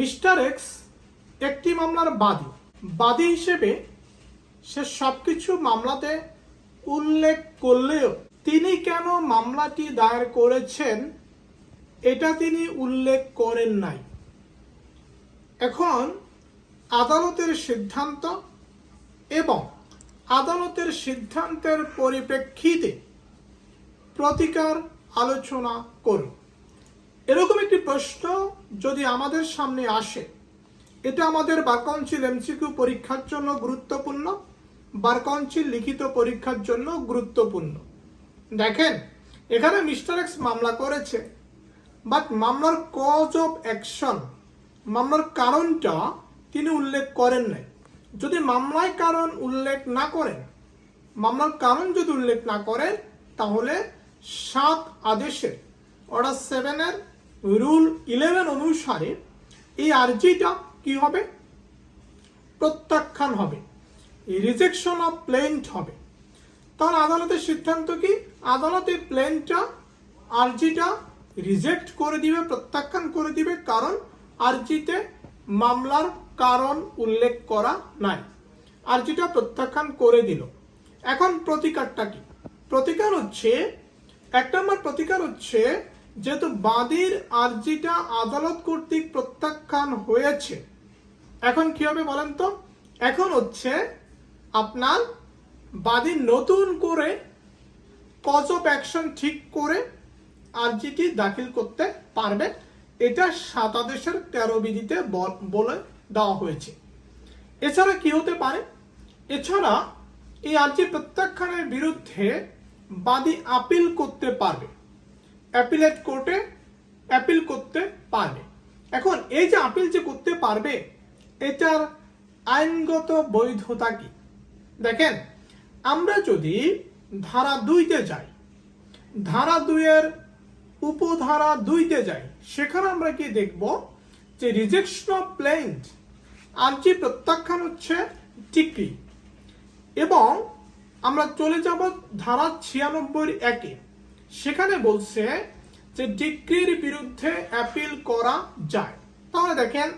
Mister x একটি মামলার বাদী। বাদী হিসেবে সে সবকিছু মামলাতে উল্লেখ করলেও তিনি কেন মামলাটি দায়ের করেছেন এটা তিনি উল্লেখ করেন নাই। এখন আদালতের সিদ্ধান্ত এবং আদালতের সিদ্ধান্তের পরিপ্রেক্ষিতে প্রতিকার আলোচনা করুন। প্রশ্ন যদি আমাদের সামনে আসে, এটা আমাদের বার কাউন্সিল এমসিকিউ পরীক্ষার জন্য গুরুত্বপূর্ণ, বার কাউন্সিল লিখিত পরীক্ষার জন্য গুরুত্বপূর্ণ। দেখেন, এখানে মিস্টার এক্স মামলা করেছে, বাট মামলার কজ অফ অ্যাকশন মামলার কারণটা তিনি উল্লেখ করেন নাই। যদি মামলায় কারণ উল্লেখ না করেন, মামলার কারণ যদি উল্লেখ না করেন, তাহলে সাত আদেশের অর্ডার সেভেনের রুল ইলেভেন অনুসারে এই আর্জিটা কি হবে? প্রত্যাখ্যান হবে। রিজেকশন অফ প্লেন্ট হবে। তাহলে আদালতের সিদ্ধান্ত কি? আদালত এই প্লেনটা আর্জিটা রিজেক্ট করে দিবে, প্রত্যাখ্যান করে দিবে কারণ আর্জিতে মামলার কারণ উল্লেখ করা নাই। আর্জিটা প্রত্যাখ্যান করে দিল। এখন প্রতিকারটা কি? প্রতিকার হচ্ছে, এক নম্বর প্রতিকার হচ্ছে যেহেতু বাদীর আর্জিটা আদালত কর্তৃক প্রত্যাখ্যান হয়েছে। এখন কি হবে বলেন তো? এখন হচ্ছে আপনার বাদী নতুন করে কজ অফ অ্যাকশন ঠিক করে আর্জিটি দাখিল করতে পারবে। এটা সাতাদেশের তেরো বিধিতে বলে দেওয়া হয়েছে। এছাড়া কি হতে পারে? এছাড়া এই আর্জি প্রত্যাখ্যানের বিরুদ্ধে বাদী আপিল করতে পারবে। অ্যাপিলেট কোর্টে অ্যাপিল করতে পারবে। এখন এই যে আপিল যে করতে পারবে, এটার আইনগত বৈধতা কি? দেখেন, আমরা যদি ধারা দুইতে যাই, ধারা দুইয়ের উপধারা দুইতে যাই, সেখানে আমরা কি দেখব যে রিজেকশন অফ প্লেন্ট আর্জি প্রত্যাখ্যান হচ্ছে ডিক্রি। এবং আমরা চলে যাব ধারা ছিয়ানব্বই একে। সেখানে বলছে যে ডিক্রির বিরুদ্ধে অ্যাপিল করা যায়। তাহলে দেখেন,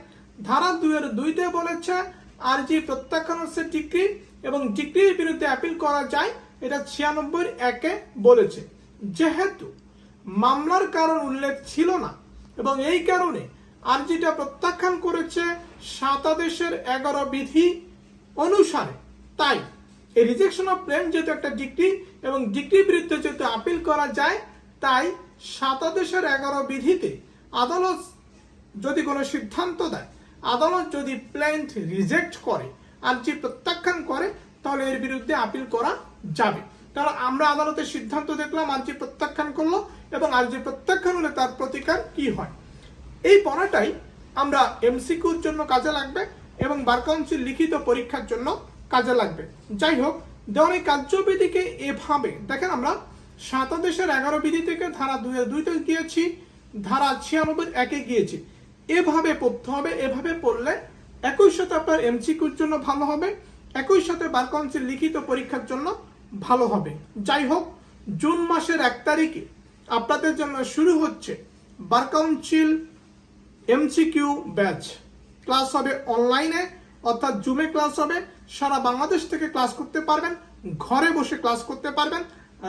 ধারা দুইয়ের দুইতে বলেছে আর আরজি প্রত্যাখ্যান হচ্ছে ডিক্রি এবং ডিক্রির বিরুদ্ধে অ্যাপিল করা যায়, এটা ছিয়ানব্বই একে বলেছে। যেহেতু মামলার কারণ উল্লেখ ছিল না এবং এই কারণে আরজিটা প্রত্যাখ্যান করেছে সাতাদেশের এগারো বিধি অনুসারে, তাই এই রিজেকশন অফ প্লেন যেহেতু একটা ডিগ্রি এবং ডিগ্রির বিরুদ্ধে যেহেতু আপিল করা যায়, তাই সাতাদেশের এগারো বিধিতে আদালত যদি কোনো সিদ্ধান্ত দেয়, আদালত যদি প্লেন্ট রিজেক্ট করে আর্জি প্রত্যাখ্যান করে, তাহলে এর বিরুদ্ধে আপিল করা যাবে। তাহলে আমরা আদালতের সিদ্ধান্ত দেখলাম আর্জি প্রত্যাখ্যান করল এবং আর্জি প্রত্যাখ্যান হলে তার প্রতিকার কি হয়। এই পড়াটাই আমরা এমসিকিউর জন্য কাজে লাগবে এবং বার কাউন্সিল লিখিত পরীক্ষার জন্য কাজে লাগবে। যাই হোক দেওয়ানি কার্যবিধিকে এভাবে, দেখেন আমরা সাতাদেশের এগারো বিধি থেকে ধারা দুই দুইতে গিয়েছি, ধারা ছিয়ানব্বই একে গিয়েছি। এভাবে পড়তে হবে, এভাবে পড়লে একই সাথে আপনার এমসিকিউর জন্য ভালো হবে, একই সাথে বার কাউন্সিল লিখিত পরীক্ষার জন্য ভালো হবে। যাই হোক জুন মাসের এক তারিখে আপনাদের জন্য শুরু হচ্ছে bar council MCQ batch. Class হবে অনলাইনে, অর্থাৎ জুমে ক্লাস হবে। সারা বাংলাদেশ থেকে ক্লাস করতে পারবেন, ঘরে বসে ক্লাস করতে পারবেন।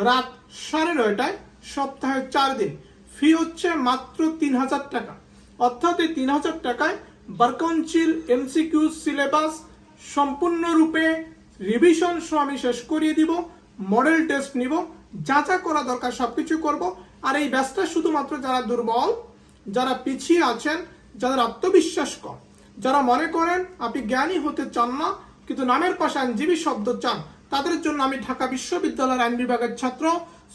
রাত সাড়ে নয়টায়, সপ্তাহে চার দিন। ফি হচ্ছে মাত্র তিন হাজার টাকা। অর্থাৎ এই তিন হাজার টাকায় বারকাউন্সিল এমসিকিউ সিলেবাস সম্পূর্ণরূপে রিভিশন সহ আমি শেষ করিয়ে দিব, মডেল টেস্ট নিব, যা যা করা দরকার সব কিছু করব। আর এই ব্যাচটা শুধুমাত্র যারা দুর্বল, যারা পিছিয়ে আছেন, যাদের আত্মবিশ্বাস কম, যারা মনে করেন আপনি জ্ঞানী হতে চান না কিন্তু নামের পাশে আইনজীবী শব্দ চান। তাদের জন্য আমি ঢাকা বিশ্ববিদ্যালয়ের আইন বিভাগের ছাত্র,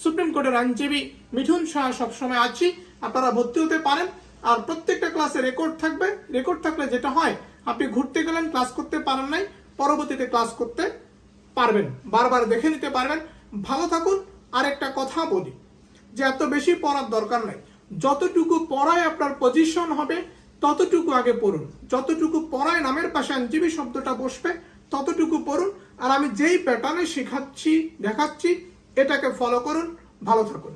সুপ্রিম কোর্টের আইনজীবী মিঠুন শাহ সবসময় আছি। আপনারা ভর্তি হতে পারেন। আর প্রত্যেকটা ক্লাসে রেকর্ড থাকবে। রেকর্ড থাকলে যেটা হয়, আপনি ঘুরতে গেলেন, ক্লাস করতে পারেন নাই, পরবর্তীতে ক্লাস করতে পারবেন। বারবার দেখে নিতে পারবেন। ভালো থাকুন। আর একটা কথা বলি, যে এত বেশি পড়ার দরকার নাই। যতটুকু পড়ায় আপনার পজিশন হবে, ততটুকু আগে পড়ুন। যতটুকু পড়ায় নামের পাশে আইনজীবী শব্দটা বসবে ততটুকু পড়ুন আর আমি যেই প্যাটার্নে শেখাচ্ছি দেখাচ্ছি এটাকে ফলো করুন ভালো থাকুন।